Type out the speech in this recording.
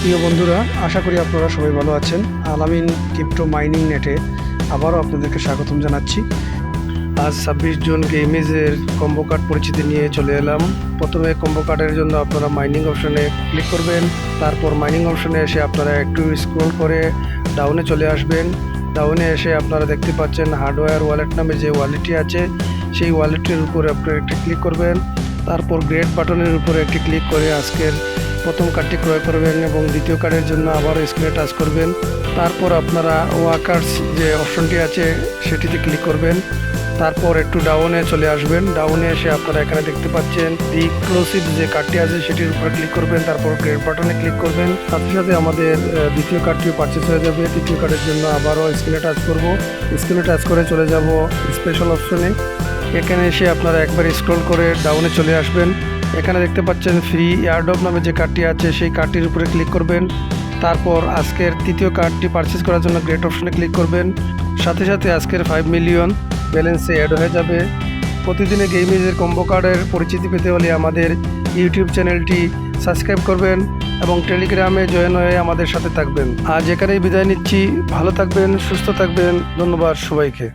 প্রিয় বন্ধুরা, আশা করি আপনারা সবাই ভালো আছেন। আলামিন ক্রিপ্টো মাইনিং নেটে আবারও আপনাদেরকে স্বাগতম জানাচ্ছি। আজ ছাব্বিশ জুন গেমিজের কম্বো কার্ড পরিচিতি নিয়ে চলে এলাম। প্রথমে কম্বো কার্ডের জন্য আপনারা মাইনিং অপশনে ক্লিক করবেন। তারপর মাইনিং অপশনে এসে আপনারা একটু স্ক্রল করে ডাউনে চলে আসবেন। ডাউনে এসে আপনারা দেখতে পাচ্ছেন হার্ডওয়্যার ওয়ালেট নামে যে ওয়ালেটটি আছে, সেই ওয়ালেটটির উপরে আপনারা একটি ক্লিক করবেন। তারপর গ্রেড বাটনের উপরে একটি ক্লিক করে আজকের প্রথম কার্ডটি ক্রয় করবেন এবং দ্বিতীয় কার্ডের জন্য আবার স্ক্রিনে টাচ করবেন। তারপর আপনারা ওয়াকার্স যে অপশনটি আছে, সেটিতে ক্লিক করবেন। তারপর একটু ডাউনে চলে আসবেন। ডাউনে এসে আপনারা এখানে দেখতে পাচ্ছেন দি এক্সক্লুসিভ যে কার্ডটি আছে, সেটির উপরে ক্লিক করবেন। তারপর গ্রেড বাটনে ক্লিক করবেন। সাথে সাথে আমাদের দ্বিতীয় কার্ডটিও পারচেস হয়ে যাবে। তৃতীয় কার্ডের জন্য আবারও স্ক্রিনে টাচ করব। স্ক্রিনে টাচ করে চলে যাব স্পেশাল অপশনে এখানে এসে আপনারা একবার স্ক্রল করে ডাউনে চলে আসবেন। এখানে দেখতে পাচ্ছেন ফ্রি এয়ারডপ নামে যে কার্ডটি আছে, সেই কার্ডটির উপরে ক্লিক করবেন। তারপর আজকের তৃতীয় কার্ডটি পারচেস করার জন্য গ্রেট অপশনে ক্লিক করবেন। সাথে সাথে আজকের ফাইভ মিলিয়ন ব্যালেন্সে অ্যাড হয়ে যাবে। প্রতিদিনে গেমিজের কম্বো কার্ডের পরিচিতি পেতে হলে আমাদের ইউটিউব চ্যানেলটি সাবস্ক্রাইব করবেন এবং টেলিগ্রামে জয়েন হয়ে আমাদের সাথে থাকবেন। আজ এখানেই বিদায় নিচ্ছি। ভালো থাকবেন, সুস্থ থাকবেন। ধন্যবাদ সবাইকে।